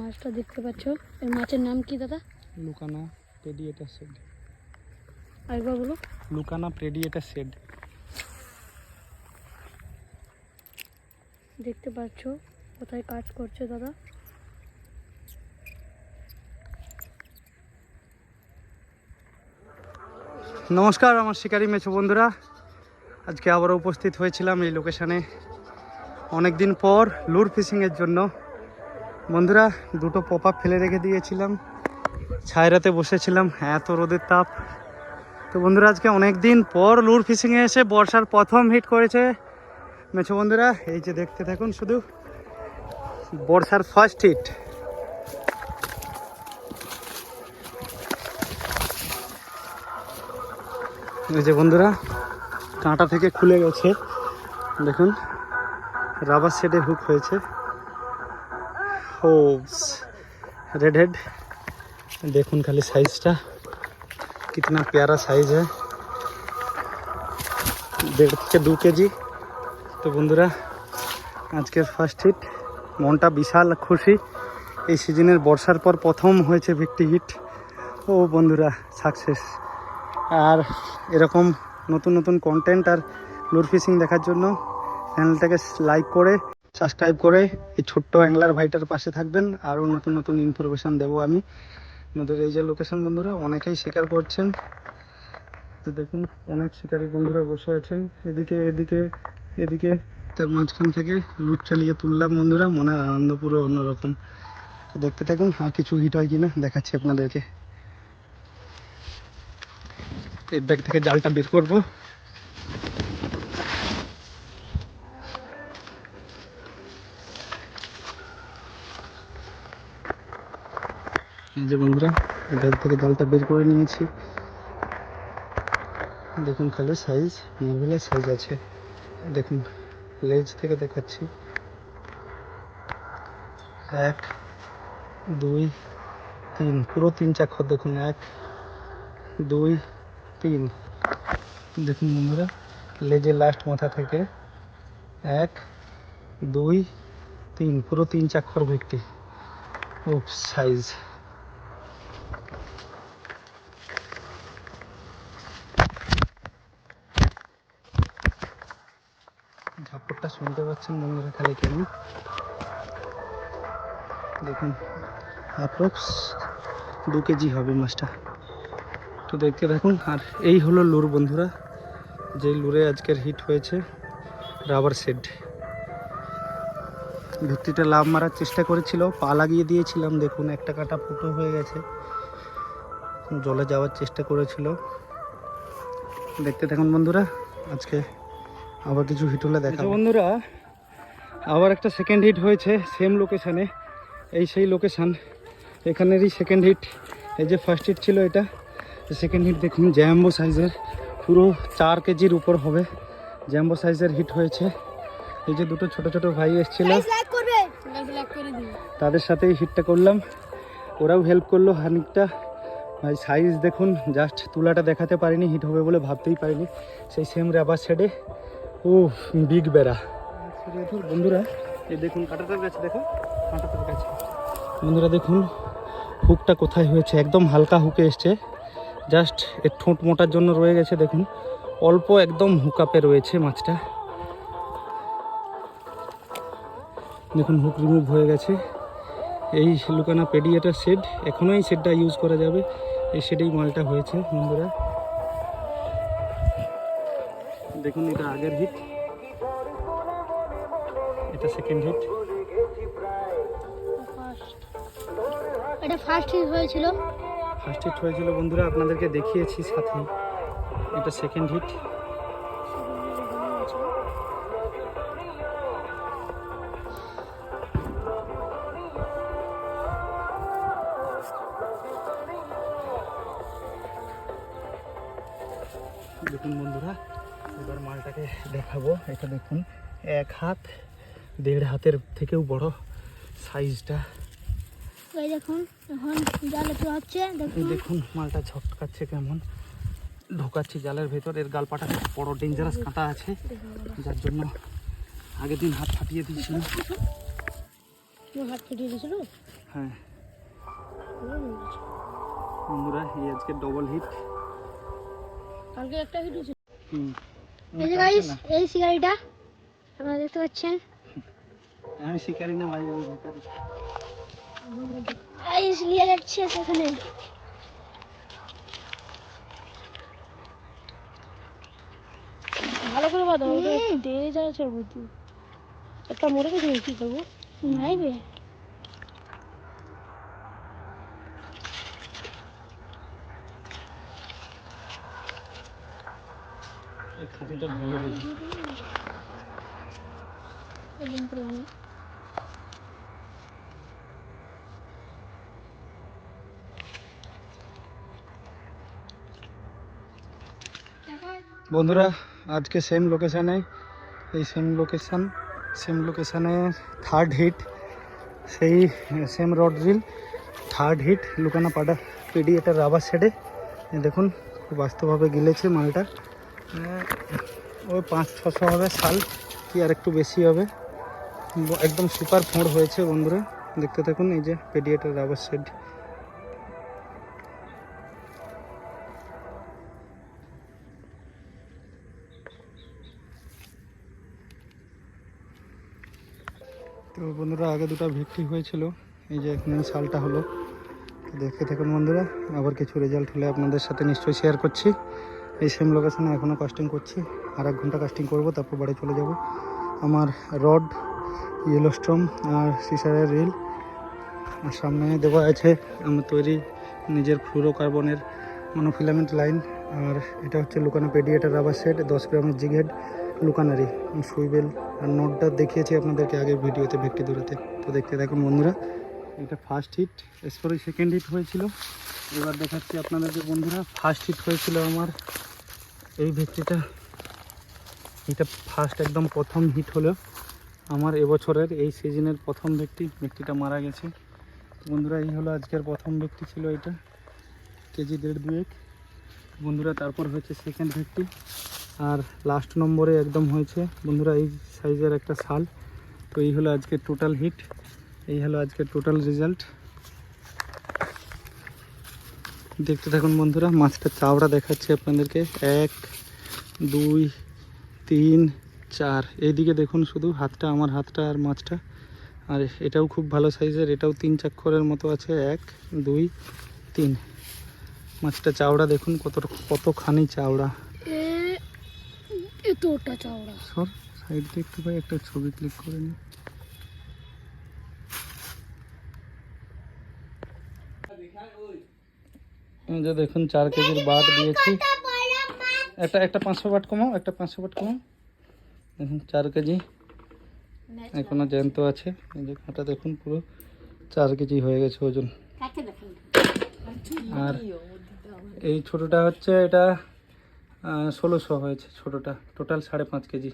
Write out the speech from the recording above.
মাছটা দেখতে পাচ্ছ। এই মাছের নাম কি দাদা? লুকানা প্রেডিয়েটার শেড। আরেকবার বলো। লুকানা প্রেডিয়েটার শেড। দেখতে পাচ্ছ কোথায় কাজ করছে দাদা? নমস্কার আমার শিকারি মেছো বন্ধুরা। আজকে আবারও উপস্থিত হয়েছিলাম এই লোকেশানে। অনেক দিন পর লুর ফিশিংয়ের জন্য। বন্ধুরা, দুটো পপ ফেলে রেখে দিয়েছিলাম। ছায়রাতে বসেছিলাম, এত রোদের তাপ। তো বন্ধুরা, আজকে অনেক দিন পর লুর ফিশিংয়ে এসে বর্ষার প্রথম হিট করেছে। মেছো বন্ধুরা, এই যে দেখতে থাকুন শুধু। বর্ষার ফার্স্ট হিট এই যে বন্ধুরা, কাঁটা থেকে খুলে গেছে। দেখুন রাবার সেটে হুক হয়েছে। ও रेड हेड দেখুন খালি সাইজটা कितना प्यारा সাইজ है দেড় থেকে দু কেজি তো বন্ধুরা আজকের ফার্স্ট হিট মনটা বিশাল খুশি এই সিজনের বর্ষার পর প্রথম হয়েছে ভিক্টি হিট ও বন্ধুরা সাকসেস আর এরকম নতুন নতুন কন্টেন্ট আর লুর ফিশিং দেখার জন্য চ্যানেলটাকে লাইক করে সাবস্ক্রাইব করে এই ছোট্ট অ্যাংলার ভাইটার পাশে থাকবেন। আরও নতুন নতুন ইনফরমেশান দেবো আমি। আমাদের এই যে লোকেশন বন্ধুরা, অনেকেই শিকার করছেন। তো দেখুন, অনেক শিকারী বন্ধুরা বসে আছেন। এদিকে এদিকে এদিকে। তার মাঝখান থেকে লুট চালিয়ে তুললাম বন্ধুরা মনে আনন্দ পুরো অন্যরকম। দেখতে থাকুন, আর কিছু হিট হয় কিনা দেখাচ্ছি আপনাদেরকে। এই ব্যাগ থেকে জালটা বের করব। যে বন্ধুরা ব্যাগ থেকে জালটা বের করে নিয়েছি। দেখুন খালি সাইজ মার্বেলের সাইজ আছে। দেখুন লেজ থেকে দেখাচ্ছি। এক, দুই, তিন, পুরো তিন চাক্ষর দেখুন, এক, দুই, তিন। দেখুন বন্ধুরা লেজের লাস্ট মাথা থেকে এক, দুই, তিন, পুরো তিন চাক্ষর ব্যক্তি সাইজ ঝাপড়টা শুনতে পাচ্ছেন বন্ধুরা খালি কেন দেখুন অ্যাপ্রক্স দু কেজি হবে মাছটা। তো দেখতে থাকুন, আর এই হলো লুর বন্ধুরা, যে লুরে আজকের হিট হয়েছে রাবার সেড ভিত্তিটা লাভ মারার চেষ্টা করেছিল, পা লাগিয়ে দিয়েছিলাম, দেখুন, একটা কাটা ফুটো হয়ে গেছে। জলে যাওয়ার চেষ্টা করেছিল। দেখতে থাকুন বন্ধুরা, আজকে আবার কিছু হিট হলে দেখা বন্ধুরা আবার একটা সেকেন্ড হিট হয়েছে সেম লোকেশানে এই সেই লোকেশান এখানেরই সেকেন্ড হিট এই যে ফার্স্ট হিট ছিল এটা সেকেন্ড হিট দেখুন জ্যাম্বো সাইজের পুরো চার কেজির উপর হবে। জ্যাম্বো সাইজের হিট হয়েছে। এই যে দুটো ছোট ছোট ভাই এসেছিল। তাদের সাথেই হিটটা করলাম। ওরাও হেল্প করল খানিকটা। ভাই সাইজ দেখুন জাস্ট তুলাটা দেখাতে পারিনি হিট হবে বলে ভাবতেই পারিনি। সেই সেম রাবার শেডে ও বিগ বেড়া। বন্ধুরা এই দেখুন কাঁটাটার কাছে দেখো কাঁটাটার কাছে বন্ধুরা দেখুন হুকটা কোথায় হয়েছে? একদম হালকা হুকে এসছে। জাস্ট এর ঠোঁট মোটার জন্য রয়ে গেছে দেখুন। অল্প একদম হুকাপে রয়েছে মাছটা। দেখুন হুক রিমুভ হয়ে গেছে। এই লুকানা পেডিয়েটার শেড এখনও এই শেডটা ইউজ করা যাবে। এই শেডেই মালটা হয়েছে বন্ধুরা। দেখুন এটা আগের হিট এটা সেকেন্ড হিট এটা ফার্স্ট হিট হয়েছিল। ফার্স্ট হিট হয়েছিল বন্ধুরা আপনাদেরকে দেখিয়েছি সাথে। এটা সেকেন্ড হিট দেখুন বন্ধুরা। এবার মালটাকে দেখাবো। এটা দেখুন এক হাত দেড় হাতের থেকেও বড় সাইজটা। দেখুন এখন জালে তো হচ্ছে দেখুন। মালটা ঝটকাচ্ছে কেমন। ঢোকাচ্ছি জালের ভেতর এর গালপাটা বড় ডেঞ্জারাস কাঁটা আছে। যার জন্য আগের দিন হাত ফাটিয়ে দিয়েছিল। হাত কেটে দিয়েছিল? হ্যাঁ। বন্ধুরা এই আজকে ডবল হিট কালকে একটা হিট হয়েছিল। হুম। এই যে গাইস এই সিগারিটা আপনারা দেখতে পাচ্ছেন। আমি শিকারি না ভাই গাইস নিয়ে যাচ্ছে সেখানে। ভালো করে বাদ দিয়ে যাচ্ছে বুদ্ধি একটা মরে গেছে কি করব? নাই বে এই খাঁটিটা ভালো হয়েছে একদম পুরো ভালো। বন্ধুরা আজকে সেম লোকেশানে এই সেম লোকেশান সেম লোকেশানে থার্ড হিট সেই same rod drill third hit লুকানা পাডা পেডি এটা রাবার শেডে দেখুন খুব বাস্তবভাবে গিলেছে মালটা। আহ, ওই পাঁচ ছশো হবে শাল কি আর একটু বেশি হবে। একদম সুপার ফোঁড় হয়েছে বন্ধুরা, দেখতে থাকুন, এই যে পেডিয়েটার রাবার শেড তো বন্ধুরা, আগে দুটো ভিক্টি হয়েছিল, এই যে এখানে শালটা হলো। দেখতে থাকুন বন্ধুরা, আবার কিছু রেজাল্ট হলে আপনাদের সাথে নিশ্চয়ই শেয়ার করছি। এই সেম লোকেশনে এখনও কাস্টিং করছি। আর এক ঘণ্টা কাস্টিং করব, তারপর বাড়ি চলে যাব। আমার রড ইয়েলো স্টোম আর সিসারের রিল আর সামনে দেওয়া আছে আমার তৈরি নিজের ফ্লুরোকার্বনের মনোফিলামেন্ট লাইন আর এটা হচ্ছে লুকানো পেডিয়েটার রাবার সেট দশ গ্রামের জিগহেড লুকানারি। সুইবেল আর নোটটা দেখিয়েছি আপনাদেরকে আগের ভিডিওতে ভেক্টি দূরেতে তো দেখতে দেখুন বন্ধুরা, এটা ফার্স্ট হিট এরপরে সেকেন্ড হিট হয়েছিল। এবার দেখাচ্ছি আপনাদেরকে বন্ধুরা ফার্স্ট হিট হয়েছিল আমার এই ভিত্তিটা এটা ফার্স্ট একদম প্রথম হিট হলো। আমার এবছরের এই সিজনের প্রথম ব্যক্তি, ব্যক্তিটা মারা গেছে। বন্ধুরা, এই হলো আজকের প্রথম ব্যক্তি ছিল এটা, কেজি দেড় দুয়েক। বন্ধুরা, তারপর হয়েছে সেকেন্ড ব্যক্তি। আর লাস্ট নম্বরে একদম হয়েছে। বন্ধুরা, এই সাইজের একটা শাল তো এই হলো আজকে টোটাল হিট এই হলো আজকে টোটাল রেজাল্ট দেখতে থাকুন বন্ধুরা মাছটা চাওড়া দেখাচ্ছি আপনাদেরকে। এক দুই তিন চার। এইদিকে দেখুন শুধু হাতটা আমার হাতটা আর মাছটা। আর এটাও খুব ভালো সাইজের এটাও তিন চাক্ষরের মতো আছে। এক দুই তিন। মাছটা চাওড়া দেখুন কত কতখানি চাওড়া। এতটা চওড়া। সর সাইড দিয়ে একটু ভাই একটা ছবি ক্লিক করে নি যে দেখুন চার কেজির বাট দিয়েছি। একটা একটা পাঁচশো বাট কমাও একটা পাঁচশো বাট কমাও। দেখুন চার কেজি। এখনও জ্যান্ত আছে। এই যে কাঁটা দেখুন পুরো চার কেজি হয়ে গেছে ওজন। আর এই ছোটোটা হচ্ছে এটা ষোলোশো হয়েছে ছোটোটা। টোটাল সাড়ে পাঁচ কেজি।